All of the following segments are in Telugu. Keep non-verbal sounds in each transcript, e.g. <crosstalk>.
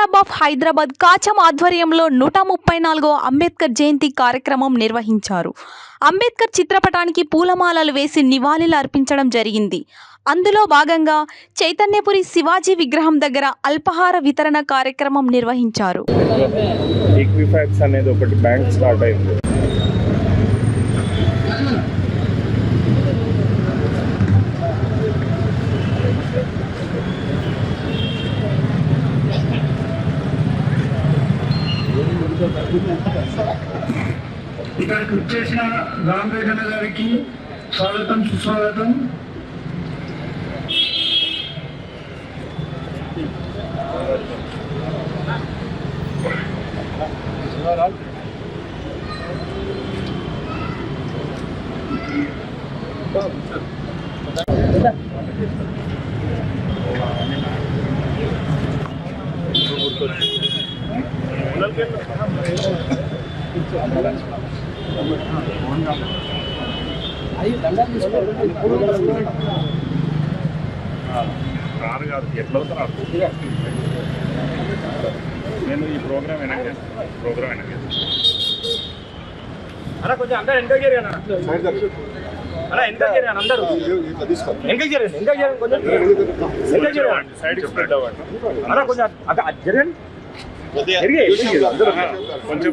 క్లబ్ ఆఫ్ హైదరాబాద్ కాచం ఆధ్వర్యంలో నూట ముప్పై నాలుగో అంబేద్కర్ జయంతి కార్యక్రమం నిర్వహించారు. అంబేద్కర్ చిత్రపటానికి పూలమాలలు వేసి నివాళులు అర్పించడం జరిగింది. అందులో భాగంగా చైతన్యపురి శివాజీ విగ్రహం దగ్గర అల్పాహార వితరణ కార్యక్రమం నిర్వహించారు. అనేది ఒకటి బ్యాంక్ స్టార్ట్ అయింది. వచ్చేసిన రామవేదన గారికి స్వాగతం సుస్వాగతం. కాదు ఎట్లా అవుతారు నేను ఈ ప్రోగ్రామ్ చేస్తాను ప్రోగ్రామ్ వెనక్కి అలా కొంచెం అందరూ ఎంకరేజ్ చేయండి అన్న. అలా ఎంకరేజ్ అందరూ. చేయండి కొంచెం. ఎంకరేజ్ సైడ్ స్ప్రెడ్ అవ్వండి అలా కొంచెం అది జరగండి. కొంచెం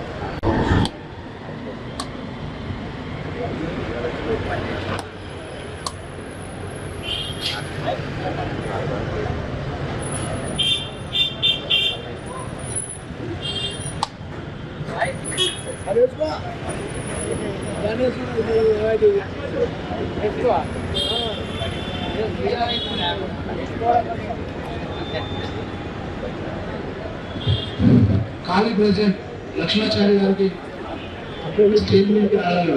బాబు ఖాళీ ప్రెసిడెంట్ లక్ష్మాచారి గారికి స్టేజ్ మీదకి రావాలి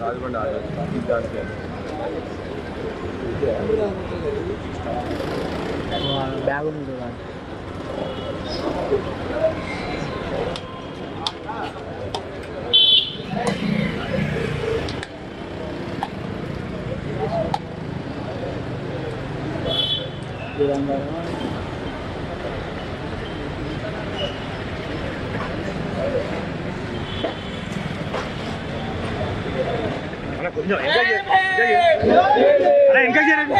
రాజమండ్రి బ్యాగ్ ఉంది చూడండి అలా కొంచెం ఎంకరేజ్ చేయండి అలా ఎంకరేజ్ చేయండి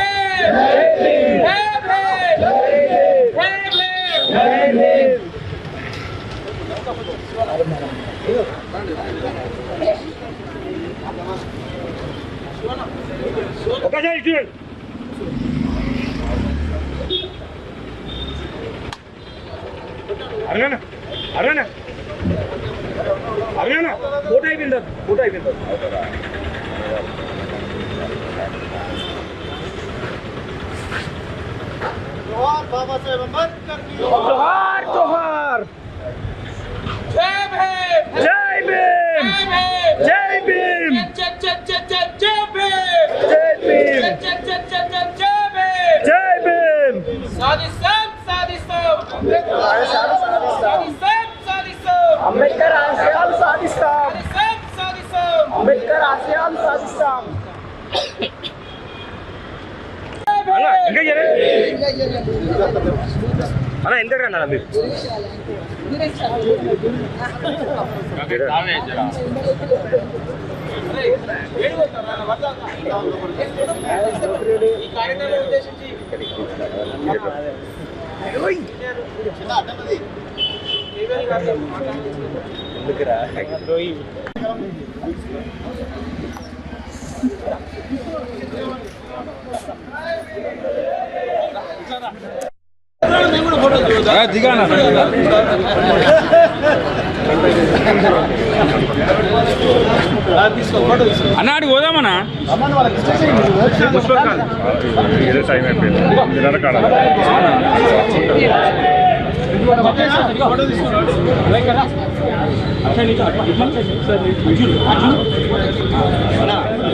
ఒకసారి చూడండి అరగనా అరగనా అరగనా ఫోటో అయిపోయిందా ఫోటో అయిపోయిందా जोहार बाबा साहेब अम्बेडकर की जोहार जोहार जय भीम जय भीम जय भीम जय भीम जय भीम जय भीम सादी सब सादी सब सादी सब ఇంకా అన్న ఎంత అన్న మీరు ఈ కార్యక్రమం ఉద్దేశించి అన్నాడు పోదామన్నా ఇదే టైం అయిపోయింది ఎనిమిదిన్నర కాడ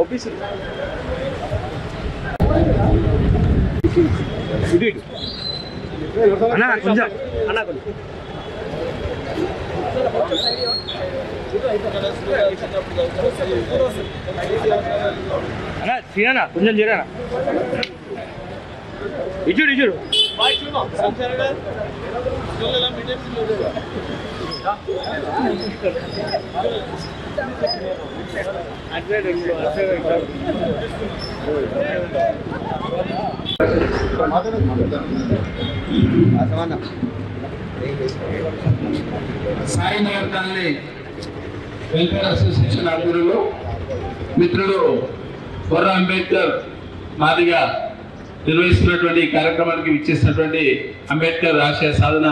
ఆఫీస్ ఇటు ఇటు అన్న కొంచెం అన్న కొంచెం అన్న తీరనా కొంచెం తీరనా ఇచ్చుడు ఇచ్చుడు సాయినగర్ కాలనీ వెల్ఫేర్ అసోసియేషన్ ఆధ్వర్యంలో మిత్రుడు బొర్ర అంబేద్కర్ మాదిగా నిర్వహిస్తున్నటువంటి కార్యక్రమానికి విచ్చేసినటువంటి అంబేద్కర్ ఆశయ సాధన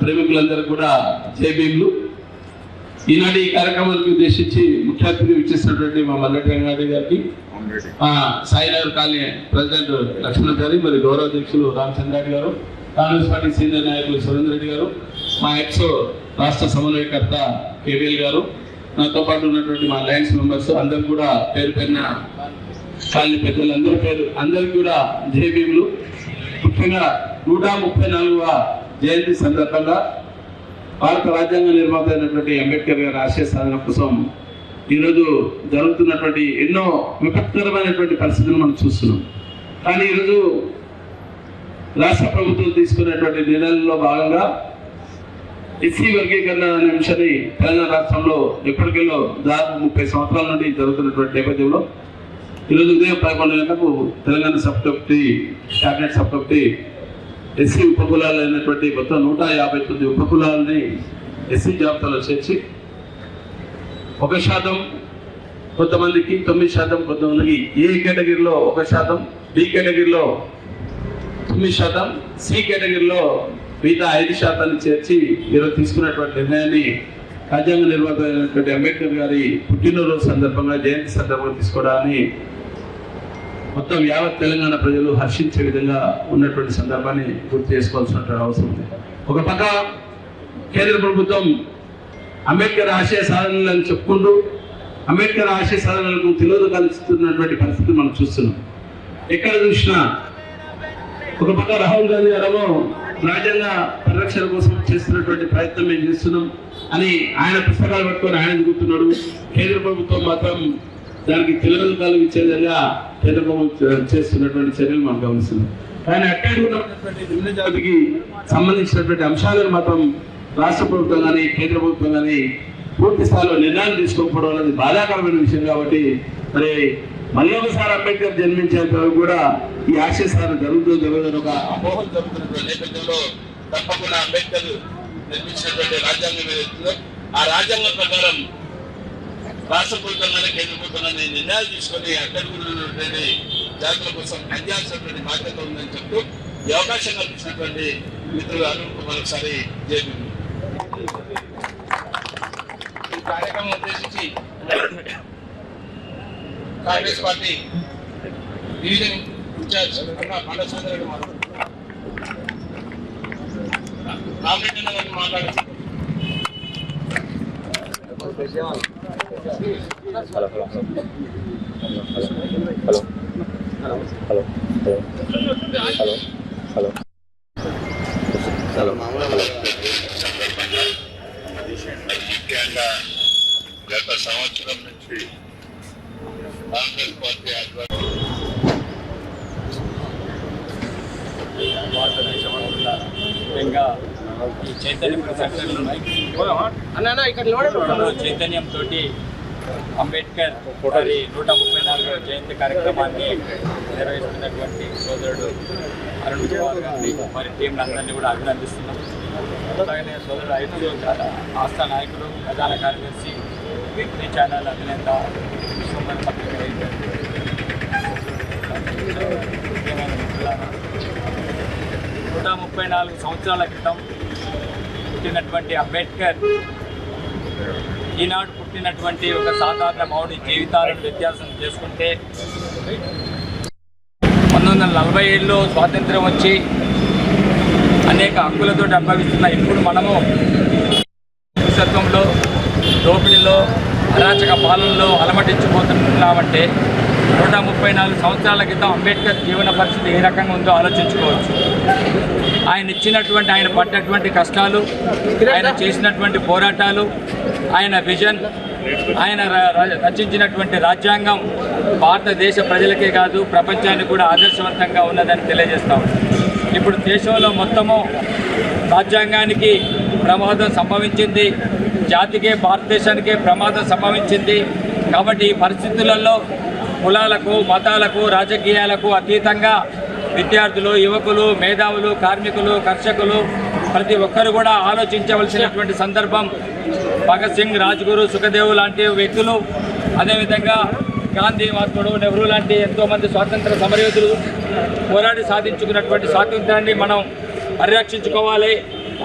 ప్రేమికులందరూ కూడా జై ఈనాటి ఈ కార్యక్రమానికి ఉద్దేశించి ముఖ్య అతిథి విచ్చేసినటువంటి మా మల్లటి రంగారెడ్డి గారికి సాయినగర్ కాలనీ ప్రెసిడెంట్ లక్ష్మణ్ గారి మరి గౌరవ అధ్యక్షులు రామచంద్రారెడ్డి గారు కాంగ్రెస్ పార్టీ సీనియర్ నాయకులు సురేందర్ రెడ్డి గారు మా ఎక్స్ రాష్ట్ర సమన్వయకర్త కేవీఎల్ గారు. నాతో పాటు ఉన్నటువంటి మా లయన్స్ మెంబర్స్ అందరు కూడా పేరు పేరున కాలనీ పెద్దలందరి పేరు అందరికి కూడా జయభీములు. ముఖ్యంగా నూట ముప్పై నాలుగవ జయంతి సందర్భంగా భారత రాజ్యాంగ నిర్మాత అయినటువంటి అంబేద్కర్ గారి ఆశయ సాధన కోసం ఈరోజు జరుగుతున్నటువంటి ఎన్నో విపత్కరమైనటువంటి పరిస్థితులు మనం చూస్తున్నాం. కానీ ఈరోజు రాష్ట్ర ప్రభుత్వం తీసుకున్నటువంటి నిర్ణయాల్లో భాగంగా ఎస్సీ వర్గీకరణ అనే అంశాన్ని తెలంగాణ రాష్ట్రంలో ఎప్పటికెళ్ళో దాదాపు ముప్పై సంవత్సరాల నుండి జరుగుతున్నటువంటి నేపథ్యంలో ఈరోజు ఉదయం పదకొండు గంటలకు Telangana sub committee cabinet sub committee SC ఉపకులాలు అయినటువంటి మొత్తం నూట యాభై తొమ్మిది ఉపకులాలని ఎస్సీ జాబితాలో చేర్చి ఒక శాతం కొంతమందికి తొమ్మిది శాతం కొంతమందికి ఏ కేటగిరీలో ఒక శాతం బి కేటగిరీలో తొమ్మిది శాతం సి కేటగిరీలో మిగతా ఐదు శాతాన్ని చేర్చి ఈరోజు తీసుకున్నటువంటి నిర్ణయాన్ని రాజ్యాంగ నిర్మాత అంబేద్కర్ గారి పుట్టినరోజు సందర్భంగా జయంతి సందర్భంగా తీసుకోవడాన్ని మొత్తం యావత్ తెలంగాణ ప్రజలు హర్షించే విధంగా ఉన్నటువంటి సందర్భాన్ని గుర్తు చేసుకోవాల్సినటువంటి అవసరం ఉంది. ఒక పక్క కేంద్ర ప్రభుత్వం అంబేద్కర్ ఆశయ సాధనలను చెప్పుకుంటూ అంబేద్కర్ ఆశయ సాధనలకు తిలోదకాలిస్తున్నటువంటి పరిస్థితి మనం చూస్తున్నాం. ఎక్కడ చూసినా ఒక పక్క రాహుల్ గాంధీ గారేమో రాజ్యాంగ పరిరక్షణ కోసం చేస్తున్నటువంటి ప్రయత్నం మేము చేస్తున్నాం అని ఆయన పుస్తకాలు పట్టుకొని ఆయన దిగుతున్నాడు కేంద్ర ప్రభుత్వం మాత్రం దానికి తిలోదకాలు ఇచ్చే విధంగా కేంద్ర ప్రభుత్వం చేస్తున్నటువంటి చర్యలు మనం గమనిస్తున్నాం. కానీ అట్టడి ఉన్నటువంటి నిమ్న జాతికి సంబంధించినటువంటి అంశాలను మాత్రం రాష్ట్ర ప్రభుత్వం కానీ కేంద్ర ప్రభుత్వం కానీ పూర్తి స్థాయిలో నిర్ణయాలు తీసుకోకపోవడం అనేది బాధాకరమైన విషయం కాబట్టి మరి మళ్ళీ ఒకసారి అంబేద్కర్ జన్మించేంత వరకు కూడా ఈ ఆశయసారం జరుగుతూ జరుగుతున్న ఒక అపోహలు జరుగుతున్నటువంటి నేపథ్యంలో తప్పకుండా అంబేద్కర్ నిర్మించినటువంటి రాజ్యాంగం ఏదైతుందో ఆ రాజ్యాంగం ప్రకారం రాష్ట్ర ప్రభుత్వం కానీ కేంద్ర ప్రభుత్వం నిర్ణయాలు తీసుకొని అడ్డడుగున్నటువంటి జాతుల కోసం పనిచేయాల్సినటువంటి బాధ్యత ఉందని చెప్తూ ఈ అవకాశం కల్పించినటువంటి మిత్రులు అరుణ్ కుమార్ ఒకసారి ఈ కార్యక్రమం ఉద్దేశించి కాంగ్రెస్ పార్టీ డివిజన్ ఇన్ఛార్జ్ అన్న పండ సుందరెడ్డి మాట్లాడుతున్నారు. రామరెడ్డి గారిని మాట్లాడుతున్నారు. ముఖ్యంగా గత సంవత్సరం నుంచి కాంగ్రెస్ పార్టీ ఈ చైతన్య చైతన్యంతో అంబేద్కర్ గారి నూట ముప్పై నాలుగవ జయంతి కార్యక్రమాన్ని నిర్వహిస్తున్నటువంటి సోదరుడు అరుణ్ కుమార్ గారిని మరి టీంలందరినీ కూడా అభినందిస్తున్నాం అలాగనే సోదరుడు ఐదుగురు ఆస్థా నాయకులు ప్రధాన కార్యదర్శి వీక్లీ ఛానల్ అధినేత విశ్వమన్ పత్రిక నూట ముప్పై నాలుగు సంవత్సరాల క్రితం పుట్టినటువంటి అంబేద్కర్ ఈనాడు పుట్టినటువంటి ఒక సాధారణ మౌడి జీవితాలను వ్యత్యాసం చేసుకుంటే పంతొమ్మిది వందల నలభై ఏడులో స్వాతంత్రం వచ్చి అనేక హక్కులతో అనుభవిస్తున్న ఇప్పుడు మనము సత్వంలో దోపిడీలో అరాచక పాలనలో అలమటించిపోతున్నామంటే నూట ముప్పై నాలుగు సంవత్సరాల క్రితం అంబేద్కర్ జీవన పరిస్థితి ఏ రకంగా ఉందో ఆలోచించుకోవచ్చు. ఆయన ఇచ్చినటువంటి ఆయన పడ్డటువంటి కష్టాలు ఆయన చేసినటువంటి పోరాటాలు ఆయన విజన్ ఆయన ర- ర- రచించినటువంటి రాజ్యాంగం భారతదేశ ప్రజలకే కాదు ప్రపంచానికి కూడా ఆదర్శవంతంగా ఉన్నదని తెలియజేస్తాం ఇప్పుడు దేశంలో మొత్తము రాజ్యాంగానికి ప్రమాదం సంభవించింది జాతికే భారతదేశానికే ప్రమాదం సంభవించింది. కాబట్టి ఈ పరిస్థితులలో కులాలకు మతాలకు రాజకీయాలకు అతీతంగా విద్యార్థులు యువకులు మేధావులు కార్మికులు కర్షకులు ప్రతి ఒక్కరు కూడా ఆలోచించవలసినటువంటి సందర్భం భగత్ సింగ్ రాజ్గురు సుఖదేవ్ లాంటి వ్యక్తులు అదేవిధంగా గాంధీ మహాత్ముడు నెహ్రూ లాంటి ఎంతోమంది స్వాతంత్ర సమరయోధులు పోరాడి సాధించుకున్నటువంటి స్వాతంత్రాన్ని మనం పరిరక్షించుకోవాలి.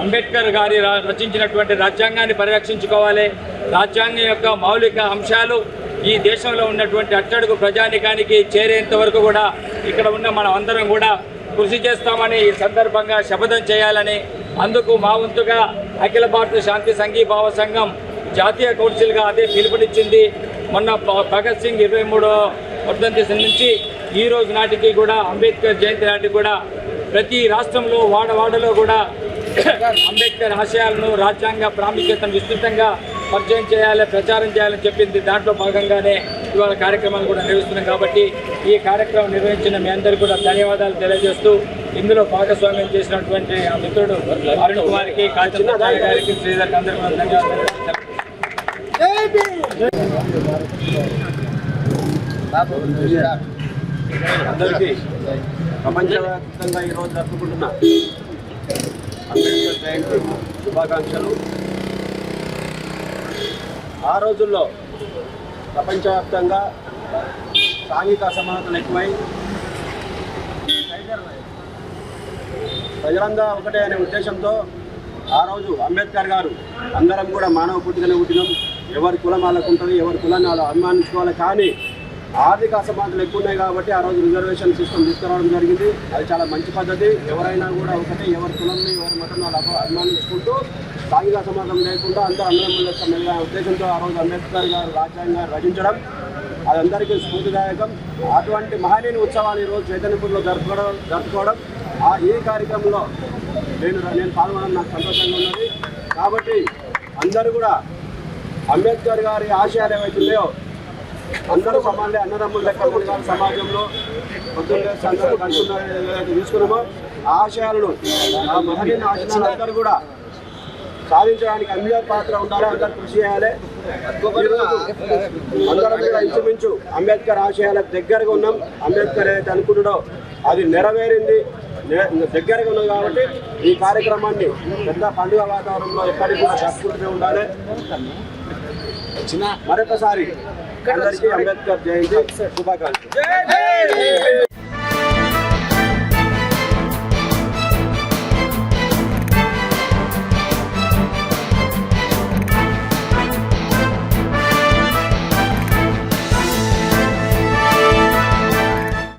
అంబేద్కర్ గారి రచించినటువంటి రాజ్యాంగాన్ని పరిరక్షించుకోవాలి. రాజ్యాంగం యొక్క మౌలిక అంశాలు ఈ దేశంలో ఉన్నటువంటి అట్టడుగు ప్రజానికానికి చేరేంత వరకు కూడా ఇక్కడ ఉన్న మనం అందరం కూడా కృషి చేస్తామని ఈ సందర్భంగా శపథం చేయాలని అందుకు మా వంతుగా అఖిల భారత శాంతి సంఘీభావ సంఘం జాతీయ కౌన్సిల్గా అదే పిలుపునిచ్చింది. మొన్న భగత్ సింగ్ ఇరవై మూడో వర్ధంతి నుంచి ఈ రోజు నాటికి కూడా అంబేద్కర్ జయంతి నాటికి కూడా ప్రతి రాష్ట్రంలో వాడవాడలో కూడా <coughs> అంబేద్కర్ ఆశయాలను రాజ్యాంగ ప్రాముఖ్యతను విస్తృతంగా పరిచయం చేయాలి ప్రచారం చేయాలని చెప్పింది. దాంట్లో భాగంగానే ఇవాళ కార్యక్రమాలు కూడా నిర్వహిస్తున్నాం కాబట్టి ఈ కార్యక్రమం నిర్వహించిన మీ అందరికీ కూడా ధన్యవాదాలు తెలియజేస్తూ ఇందులో భాగస్వామ్యం చేసినటువంటి ఆ మిత్రుడు అరుణ్ కుమార్కి కాల్చిన గారికి శ్రీధర్కి అందరికీ కూడా ధన్యవాదాలు అందరికీ ప్రపంచవ్యాప్తంగా ఈరోజు జరుపుకుంటున్న అంబేద్కర్ జయంతి శుభాకాంక్షలు. ఆ రోజుల్లో ప్రపంచవ్యాప్తంగా సాంఘిక అసమానతలు ఎక్కువై ప్రజలంతా ఒకటే అనే ఉద్దేశంతో ఆ రోజు అంబేద్కర్ గారు అందరం కూడా మానవ పుట్టుకనే పుట్టినాం. ఎవరి కులం వాళ్ళకు ఉంటుంది ఎవరి కులాన్ని వాళ్ళు అభిమానించుకోవాలి. కానీ ఆర్థిక అసమానతలు ఎక్కువ ఉన్నాయి కాబట్టి ఆ రోజు రిజర్వేషన్ సిస్టమ్ తీసుకురావడం జరిగింది. అది చాలా మంచి పద్ధతి. ఎవరైనా కూడా ఒకటే ఎవరి కులంని ఎవరి మతం వాళ్ళు అభిమానించుకుంటూ సాంఘిక సమాజం లేకుండా అందరూ అందరం ఉద్దేశంతో ఆ రోజు అంబేద్కర్ గారు రాజ్యాంగాన్ని రచించడం అది అందరికీ స్ఫూర్తిదాయకం. అటువంటి మహనీయుని ఉత్సవాన్ని ఈరోజు చైతన్యపూర్లో జరుపుకోవడం జరుపుకోవడం ఆ ఈ కార్యక్రమంలో నేను నేను పాల్గొనడం నాకు సంతోషంగా ఉన్నది. కాబట్టి అందరూ కూడా అంబేద్కర్ గారి ఆశయాలు ఏవైతున్నాయో అందరూ సమానులే అన్నదమ్ములు లెక్క ఉండాలి సమాజంలో పొద్దున్నే అందరూ కలుసుకున్నారు తీసుకున్నామో ఆ ఆశయాలను ఆ మహనీయుని ఆశయాలు అందరూ కూడా సాధించడానికి అందరి పాత్ర ఉండాలి? అందరు కృషి చేయాలి. అందరం కూడా ఇంచుమించు అంబేద్కర్ ఆశయాలకు దగ్గరగా ఉన్నాం. అంబేద్కర్ ఏదైతే అనుకుంటుడో అది నెరవేరింది. దగ్గరగా ఉన్నాం కాబట్టి ఈ కార్యక్రమాన్ని పెద్ద పండుగ వాతావరణంలో ఎప్పటికీ కూడా జరుపుకుంటూనే ఉండాలి. మరొకసారి అందరికీ అంబేద్కర్ జయంతి శుభాకాంక్షలు.